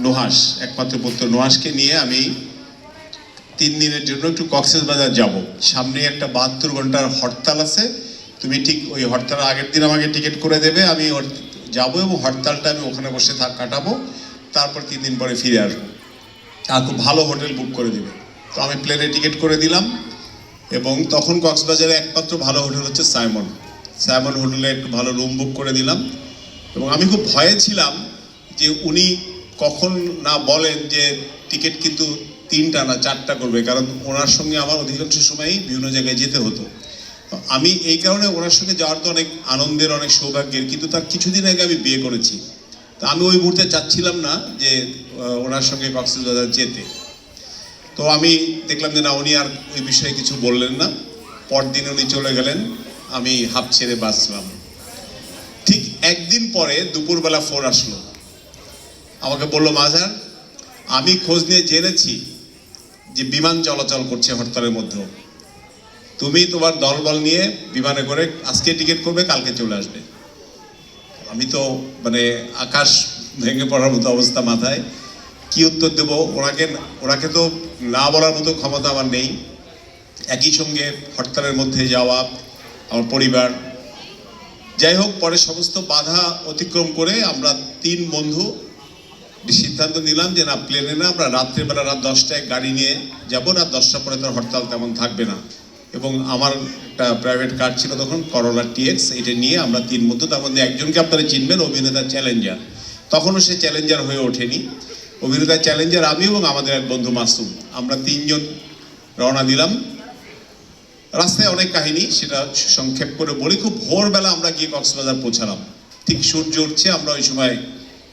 নুহাস একমাত্র পুত্র নুহাসকে নিয়ে আমি তিন দিনের জন্য একটু কক্সেস বাজার যাব। সামনে একটা বাহাত্তর ঘণ্টার হরতাল আছে। তুমি ঠিক ওই হরতাল আগের দিন আমাকে টিকিট করে দেবে। আমি যাব এবং হরতালটা আমি ওখানে বসে থাক কাটাবো। তারপর তিন দিন পরে ফিরে আসব। আর খুব ভালো হোটেল বুক করে দিবে। তো আমি প্লেনে টিকিট করে দিলাম এবং তখন কক্সবাজারে একমাত্র ভালো হোটেল হচ্ছে সাইমন। সাইমন হোটেলে একটু ভালো রুম বুক করে দিলাম। এবং আমি খুব ভয়ে ছিলাম যে উনি কখন না বলেন যে টিকিট কিন্তু তিনটা না চারটা করবে, কারণ ওনার সঙ্গে আমার অধিকাংশ সময়ই বিভিন্ন জায়গায় যেতে হতো। আমি এই কারণে ওনার সঙ্গে যাওয়ার তো অনেক আনন্দের, অনেক সৌভাগ্যের, কিন্তু তার কিছুদিন আগে আমি বিয়ে করেছি। তা আমি ওই মুহূর্তে চাচ্ছিলাম না যে ওনার সঙ্গে কক্সবাজার যেতে। তো আমি দেখলাম যে না, উনি আর ওই বিষয়ে কিছু বললেন না। পরদিন উনি চলে গেলেন, আমি হাফ ছেড়ে বাঁচলাম ঠিক একদিন পরে দুপুরবেলা ফোন আসলো। আমাকে বলল মাজার আমি খোঁজ নিয়ে জেনেছি যে বিমান চলাচল করছে হরতালের মধ্যেও। তুমি তোমার দলবল নিয়ে বিমানে করে আজকে টিকিট করবে, কালকে চলে আসবে। আমি তো মানে আকাশ ভেঙে পড়ার মতো অবস্থা মাথায়। কি উত্তর দেবো? ওনাকে ওনাকে তো না বলার মতো ক্ষমতা আমার নেই। একই সঙ্গে হরতালের মধ্যে যাওয়া, আমার পরিবার। যাই হোক, পরে সমস্ত বাধা অতিক্রম করে আমরা তিন বন্ধু সিদ্ধান্ত নিলাম যে না প্লেনে না আমরা রাত্রেবেলা রাত দশটায় গাড়ি নিয়ে যাব, রাত দশটা পরে তো হরতাল তেমন থাকবে না। এবং আমার একটা প্রাইভেট কার ছিল তখন করোলা টিএক্স এটা নিয়ে আমরা তিন বন্ধু তার মধ্যে একজনকে আপনারা চিনবেন, অভিনেতা চ্যালেঞ্জার তখনও সে চ্যালেঞ্জার হয়ে ওঠেনি। অভিনেতা চ্যালেঞ্জার আমি এবং আমাদের এক বন্ধু মাসুম, আমরা তিনজন রওনা দিলাম। রাস্তায় অনেক কাহিনী, সেটা সংক্ষেপ করে বলি। খুব ভোরবেলা আমরা গিয়ে কক্সবাজার পৌঁছালাম। ঠিক সূর্য উঠছে, আমরা ওই সময়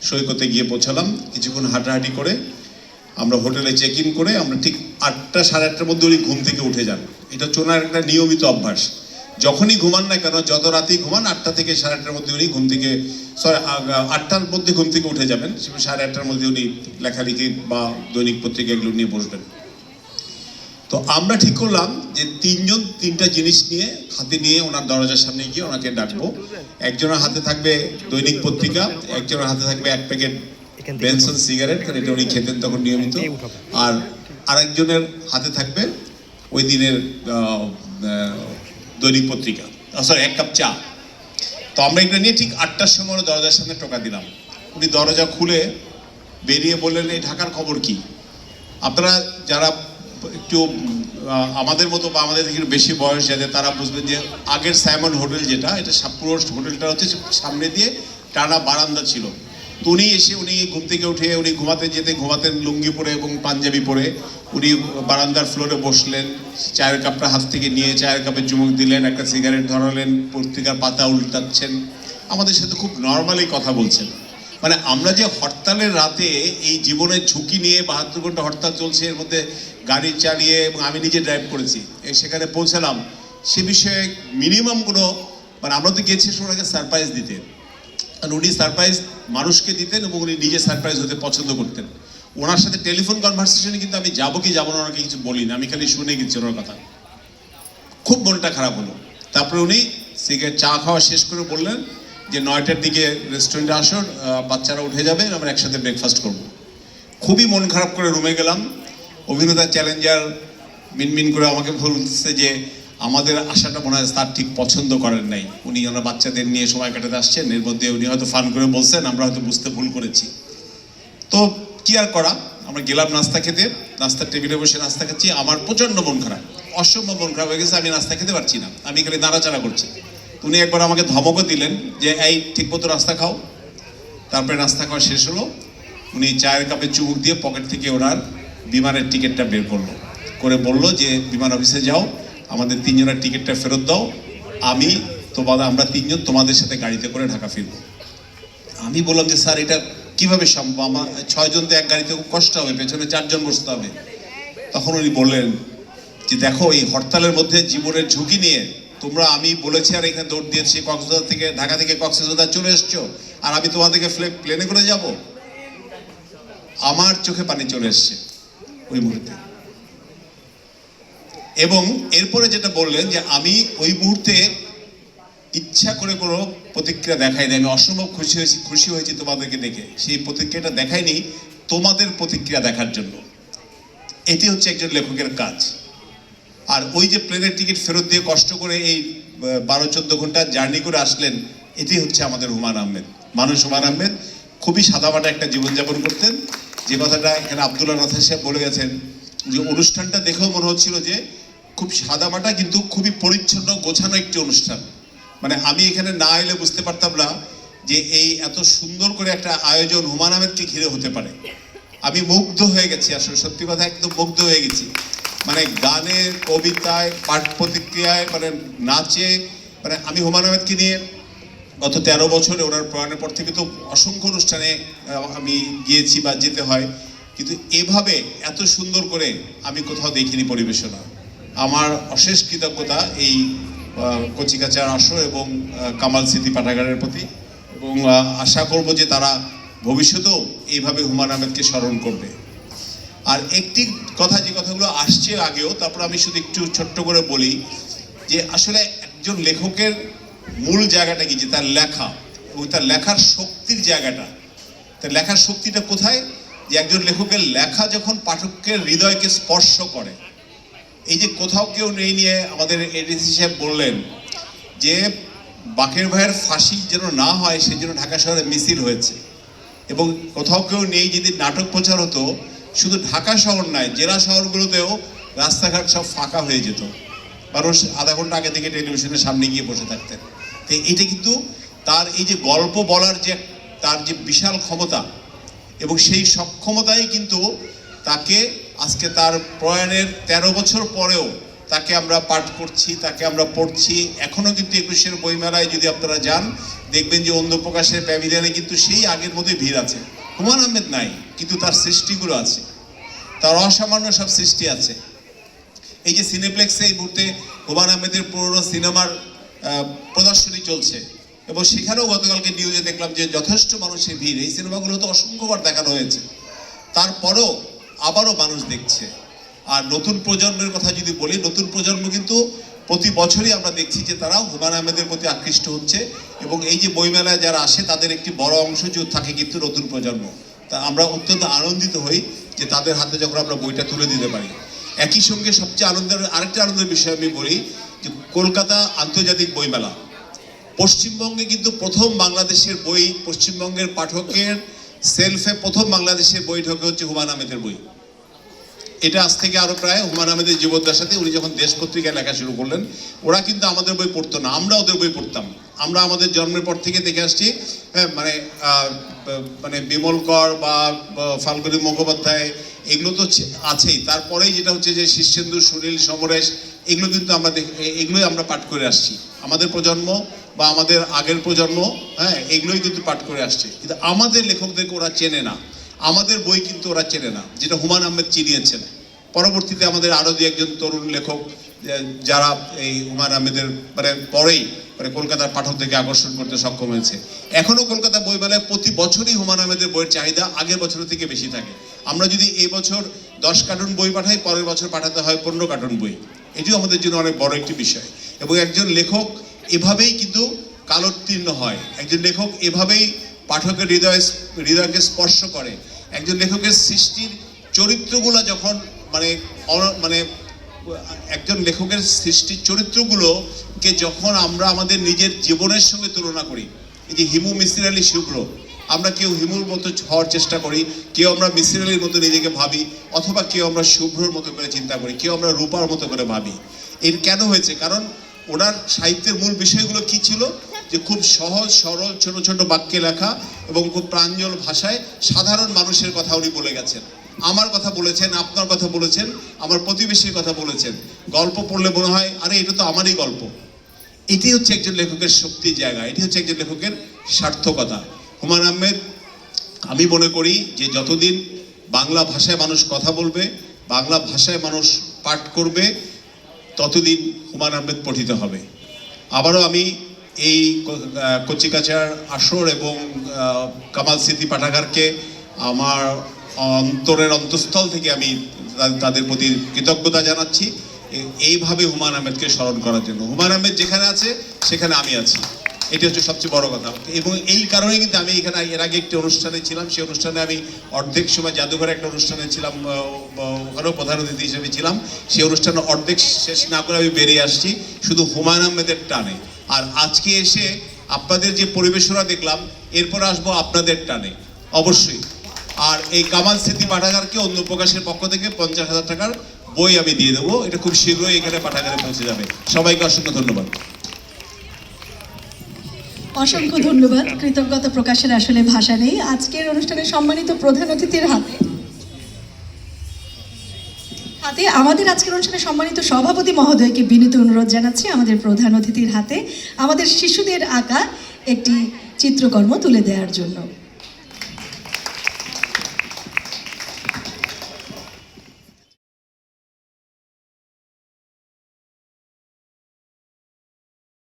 সৈকতে গিয়ে পৌঁছালাম, কিছুক্ষণ হাঁটাহাঁটি করে আমরা হোটেলে চেক ইন করে আমরা ঠিক আটটা সাড়ে আটটার মধ্যে উনি ঘুম থেকে উঠে যান। এটা হচ্ছে ওনার একটা নিয়মিত অভ্যাস। যখনই ঘুমান না কেন, যত রাতেই ঘুমান, আটটা থেকে সাড়ে আটটার মধ্যে উনি ঘুম থেকে সরি আটটার মধ্যে ঘুম থেকে উঠে যাবেন সাড়ে আটটার মধ্যে উনি লেখালেখি বা দৈনিক পত্রিকা এগুলো নিয়ে বসবেন। তো আমরা ঠিক করলাম যে তিনজন তিনটা জিনিস নিয়ে হাতে নিয়ে ওনার দরজার সামনে গিয়ে ওনাকে ডাকবো। একজনের হাতে থাকবে দৈনিক পত্রিকা একজনের হাতে থাকবে এক প্যাকেট বেনসন সিগারেট কারণ এটা উনি খেতেন তখন নিয়মিত। আর আরেকজনের হাতে থাকবে ওই দিনের দৈনিক পত্রিকা। সরি এক কাপ চা। তো আমরা এটা নিয়ে ঠিক আটটার সময় দরজার সামনে টোকা দিলাম। উনি দরজা খুলে বেরিয়ে বললেন এই ঢাকার খবর কি? আপনারা যারা একটু আমাদের মতো বা আমাদের থেকে বেশি বয়স যাদের, তারা বুঝবেন যে আগের সাইমন হোটেল যেটা, এটা পুরো হোটেলটা হচ্ছে সামনে দিয়ে টানা বারান্দা ছিল। তো উনি এসে, উনি ঘুম থেকে উঠে, উনি ঘুমাতে যেতে ঘুমাতেন লুঙ্গি পরে এবং পাঞ্জাবি পরে। উনি বারান্দার ফ্লোরে বসলেন, চায়ের কাপটা হাত থেকে নিয়ে চায়ের কাপে চুমুক দিলেন, একটা সিগারেট ধরালেন, পত্রিকার পাতা উল্টাচ্ছেন। আমাদের সাথে খুব নর্মালি কথা বলছেন। মানে আমরা যে হরতালের রাতে এই জীবনের ঝুঁকি নিয়ে বাহাত্তর ঘণ্টা হরতাল চলছে, এর মধ্যে গাড়ি চালিয়ে এবং আমি নিজে ড্রাইভ করেছি। সেখানে পৌঁছালাম। সে বিষয়ে মিনিমাম কোনো মানে আমরা তো গেছি ওনাকে সারপ্রাইজ দিতে। আর উনি সারপ্রাইজ মানুষকে দিতেন এবং উনি নিজে সারপ্রাইজ হতে পছন্দ করতেন। ওনার সাথে টেলিফোন কনভারসেশনে কিন্তু আমি যাব কি যাব না ওনাকে কিছু বলিনি আমি খালি শুনে গেছি ওনার কথা। খুব মনটা খারাপ হলো। তারপরে উনি সিগারেট চা খাওয়া শেষ করে বললেন যে, নয়টার দিকে রেস্টুরেন্টে আসো বাচ্চারা উঠে যাবে, আমরা একসাথে ব্রেকফাস্ট করব। খুবই মন খারাপ করে রুমে গেলাম। অভিনেতা চ্যালেঞ্জার মিনমিন করে আমাকে বলছে যে আমাদের আশাটা মনে হয় তার ঠিক পছন্দ করেন নাই। উনি ওনার বাচ্চাদের নিয়ে সময় কাটাতে আসছেন, এর মধ্যে উনি হয়তো ফান করে বলছেন, আমরা হয়তো বুঝতে ভুল করেছি। তো কি আর করা? আমরা গেলাম নাস্তা খেতে, নাস্তার টেবিলে বসে নাস্তা খাচ্ছি, আমার প্রচণ্ড মন খারাপ, অসম্ভব মন খারাপ হয়ে গেছে, আমি নাস্তা খেতে পারছি না, আমি খালি নাড়াচাড়া করছি। উনি একবার আমাকে ধমকও দিলেন যে, এই ঠিক মতো নাস্তা খাও। তারপরে নাস্তা খাওয়া শেষ হলো। উনি চায়ের কাপে চুমুক দিয়ে পকেট থেকে ওনার বিমানের টিকিটটা বের করল। করে বলল যে, বিমান অফিসে যাও, আমাদের তিনজনের টিকিটটা ফেরত দাও। আমি তোমাদের, আমরা তিনজন তোমাদের সাথে গাড়িতে করে ঢাকা ফিরবো। আমি বললাম যে, স্যার, এটা কীভাবে সম্ভব? আমার ছয়জন তো এক গাড়িতে খুব কষ্ট হবে, পেছনে চারজন বসতে হবে। তখন উনি বললেন যে, দেখো, এই হরতালের মধ্যে জীবনের ঝুঁকি নিয়ে তোমরা, আমি বলেছি আর এখানে দৌড় দিয়েছি কক্সবাজার থেকে, ঢাকা থেকে কক্সবাজার চলে এসছো, আর আমি তোমাদেরকে প্লেনে করে যাব? আমার চোখে পানি চলে এসছে। ওই মুহূর্তে। এবং এরপরে যেটা বললেন যে আমি ওই মুহূর্তে ইচ্ছা করে কোনো প্রতিক্রিয়া দেখাইনি আমি অসম্ভব খুশি হয়েছি খুশি হয়েছি তোমাদেরকে দেখে। সেই প্রতিক্রিয়াটা দেখাইনি তোমাদের প্রতিক্রিয়া দেখার জন্য। এটি হচ্ছে একজন লেখকের কাজ। আর ওই যে প্লেনের টিকিট ফেরত দিয়ে কষ্ট করে এই বারো, চোদ্দ ঘণ্টা জার্নি করে আসলেন, এটি হচ্ছে আমাদের হুমায়ুন আহমেদ। মানুষ হুমায়ুন আহমেদ খুবই সাদামাটা একটা জীবনযাপন করতেন। যে কথাটা এখানে আবদুল্লাহ নাথার সাহেব বলে গেছেন, যে অনুষ্ঠানটা দেখেও মনে হচ্ছিল যে খুব সাদামাটা কিন্তু খুবই পরিচ্ছন্ন, গোছানো একটি অনুষ্ঠান। মানে আমি এখানে না এলে বুঝতে পারতাম না যে এই এত সুন্দর করে একটা আয়োজন হুমান আহমেদকে ঘিরে হতে পারে। আমি মুগ্ধ হয়ে গেছি, আসলে সত্যি কথা একদম মুগ্ধ হয়ে গেছি। মানে গানে, কবিতায় পাঠ প্রতিক্রিয়ায় মানে নাচে মানে আমি হুমান আহমেদকে নিয়ে গত তেরো বছরে ওনার প্রয়াণের পর থেকে তো অসংখ্য অনুষ্ঠানে আমি গিয়েছি বা যেতে হয়। কিন্তু এভাবে এত সুন্দর করে আমি কোথাও দেখিনি পরিবেশনা। আমার অশেষ কৃতজ্ঞতা এই কচিকাচার আসো এবং কামাল স্মৃতি পাঠাগারের প্রতি এবং আশা করব যে তারা ভবিষ্যতেও এইভাবে হুমায়ুন আহমেদকে স্মরণ করবে। আর একটি কথা, যে কথাগুলো আসছে আগেও, তারপর আমি শুধু একটু ছোট্ট করে বলি যে আসলে একজন লেখকের মূল জায়গাটা কি? যে তার লেখা। এবং তার লেখার শক্তির জায়গাটা। তার লেখার শক্তিটা কোথায়? যে একজন লেখকের লেখা যখন পাঠকের হৃদয়কে স্পর্শ করে। এই যে কোথাও কেউ নেই নিয়ে আমাদের এডিসি সাহেব বললেন যে, বাকের ভাইয়ের ফাঁসি যেন না হয়, সেই জন্য ঢাকা শহরে মিছিল হয়েছে। এবং কোথাও কেউ নেই যদি নাটক প্রচার হতো, শুধু ঢাকা শহর নয়, জেলা শহরগুলোতেও রাস্তাঘাট সব ফাঁকা হয়ে যেত। মানুষ আধা ঘণ্টা আগে থেকে টেলিভিশনের সামনে গিয়ে বসে থাকতেন। তো এটা কিন্তু তার এই যে গল্প বলার যে তার যে বিশাল ক্ষমতা এবং সেই সক্ষমতাই কিন্তু তাকে আজকে তার প্রয়াণের তেরো বছর পরেও তাকে আমরা পাঠ করছি, তাকে আমরা পড়ছি। এখনও কিন্তু একুশের বইমেলায় যদি আপনারা যান, দেখবেন যে অন্য প্রকাশের প্যাভিলিয়নে কিন্তু সেই আগের মতোই ভিড় আছে। হুমায়ুন আহমেদ নাই, কিন্তু তার সৃষ্টিগুলো আছে। তার অসামান্য সব সৃষ্টি আছে। এই যে সিনেপ্লেক্সে এই মুহূর্তে হুমায়ুন আহমেদের পুরনো সিনেমার প্রদর্শনী চলছে। এবং সেখানেও গতকালকে নিউজে দেখলাম যে যথেষ্ট মানুষের ভিড়। এই সিনেমাগুলো তো অসংখ্যবার দেখানো হয়েছে। তারপরেও আবারও মানুষ দেখছে। আর নতুন প্রজন্মের কথা যদি বলি, নতুন প্রজন্ম কিন্তু প্রতি বছরই আমরা দেখছি যে তারা হুমায়ুন আহমেদের প্রতি আকৃষ্ট হচ্ছে। এবং এই যে বইমেলায় যারা আসে, তাদের একটি বড় অংশ যে থাকে কিন্তু নতুন প্রজন্ম। তা আমরা অত্যন্ত আনন্দিত হই যে তাদের হাতে যখন আমরা বইটা তুলে দিতে পারি। একই সঙ্গে সবচেয়ে আনন্দের, আরেকটা আনন্দের বিষয় আমি বলি কলকাতা আন্তর্জাতিক বইমেলা। পশ্চিমবঙ্গে কিন্তু প্রথম বাংলাদেশের বই পশ্চিমবঙ্গের পাঠকের সেলফে প্রথম বাংলাদেশের বই ঢোকে হচ্ছে হুমায়ুন আহমেদের বই। এটা আজ থেকে আরও প্রায় হুমায়ুন আহমেদের জীবদ্দার সাথে উনি যখন দেশ পত্রিকায় লেখা শুরু করলেন ওরা কিন্তু আমাদের বই পড়তো না আমরা ওদের বই পড়তাম। আমরা আমাদের জন্মের পর থেকে দেখে আসছি হ্যাঁ, মানে মানে বিমল কর বা বা ফাল্গুনী মুখোপাধ্যায় এগুলো তো আছেই। তারপরেই যেটা হচ্ছে যে শীর্ষেন্দু সুনীল সমরেশ এগুলো কিন্তু আমরা এগুলোই আমরা পাঠ করে আসছি। আমাদের প্রজন্ম বা আমাদের আগের প্রজন্ম হ্যাঁ এগুলোই কিন্তু পাঠ করে আসছে। কিন্তু আমাদের লেখকদেরকে ওরা চেনে না। আমাদের বই কিন্তু ওরা চেনে না, যেটা হুমায়ুন আহমেদ চিনিয়েছেন। পরবর্তীতে আমাদের আরও দু একজন তরুণ লেখক যারা এই হুমায়ুন আহমেদের মানে পরেই মানে কলকাতার পাঠকদেরকে আকর্ষণ করতে সক্ষম হয়েছে। এখনও কলকাতা বইমেলায় প্রতি বছরই হুমায়ুন আহমেদের বইয়ের চাহিদা আগের বছরের থেকে বেশি থাকে। আমরা যদি এই বছর দশ কার্টুন বই পাঠাই, পরের বছর পাঠাতে হয় পনেরো কার্টুন বই। এটিও আমাদের জন্য অনেক বড় একটি বিষয়। এবং একজন লেখক এভাবেই কিন্তু কালোত্তীর্ণ হয়। একজন লেখক এভাবেই পাঠকের হৃদয় হৃদয়কে স্পর্শ করে। একজন লেখকের সৃষ্টির চরিত্রগুলো যখন মানে মানে একজন লেখকের সৃষ্টির চরিত্রগুলোকে যখন আমরা আমাদের নিজের জীবনের সঙ্গে তুলনা করি, এই যে হিমু মিসির আলী শুভ্র আমরা কেউ হিমুর মতো হওয়ার চেষ্টা করি, কেউ আমরা মিসির মতো নিজেকে ভাবি, অথবা কেউ আমরা শুভ্রর মতো করে চিন্তা করি, কেউ আমরা রূপার মতো করে ভাবি। এর কেন হয়েছে? কারণ ওনার সাহিত্যের মূল বিষয়গুলো কি ছিল? যে খুব সহজ, সরল, ছোট ছোট বাক্যে লেখা এবং খুব প্রাঞ্জল ভাষায় সাধারণ মানুষের কথা উনি বলে গেছেন। আমার কথা বলেছেন, আপনার কথা বলেছেন, আমার প্রতিবেশীর কথা বলেছেন। গল্প পড়লে মনে হয়, আরে, এটা তো আমারই গল্প। এটি হচ্ছে একজন লেখকের শক্তির জায়গা, এটি হচ্ছে একজন লেখকের সার্থকতা। হুমায়ুন আহমেদ, আমি মনে করি যে যতদিন বাংলা ভাষায় মানুষ কথা বলবে, বাংলা ভাষায় মানুষ পাঠ করবে, ততদিন হুমায়ুন আহমেদ পঠিত হবে। আবারও আমি এই কচিকাচার আসর এবং কামাল স্মৃতি পাঠাগারকে আমার অন্তরের অন্তঃস্থল থেকে আমি তাদের প্রতি কৃতজ্ঞতা জানাচ্ছি। এইভাবে হুমায়ুন আহমেদকে স্মরণ করার জন্য। হুমায়ুন আহমেদ যেখানে আছে, সেখানে আমি আছি। এটা হচ্ছে সবচেয়ে বড় কথা। এবং এই কারণে কিন্তু আমি এখানে, এর আগে একটি অনুষ্ঠানে ছিলাম, সেই অনুষ্ঠানে আমি অর্ধেক সময় জাদুঘরে একটা অনুষ্ঠানে ছিলাম ওখানেও প্রধান অতিথি হিসেবে ছিলাম। সেই অনুষ্ঠানে অর্ধেক শেষ না করে আমি বেরিয়ে আসছি, শুধু হুমায়ুন আহমেদের টানে। আর আজকে এসে আপনাদের যে পরিবেশনা দেখলাম, এরপর আসব আপনাদের টানে, অবশ্যই। আর এই কামাল স্মৃতি পাঠাগারকে অন্য প্রকাশের পক্ষ থেকে পঞ্চাশ হাজার টাকার বই আমি দিয়ে দেবো। এটা খুব শীঘ্রই এখানে পাঠাগারে পৌঁছে যাবে। সবাইকে অসংখ্য ধন্যবাদ। অসংখ্য ধন্যবাদ। কৃতজ্ঞতা প্রকাশের আসলে ভাষা নেই। আজকের অনুষ্ঠানে সম্মানিত প্রধান অতিথির হাতে হাতে আমাদের আজকের অনুষ্ঠানে সম্মানিত সভাপতি মহোদয়কে বিনীত অনুরোধ জানাচ্ছি আমাদের প্রধান অতিথির হাতে। আমাদের শিশুদের আঁকা একটি চিত্রকর্ম তুলে দেওয়ার জন্য।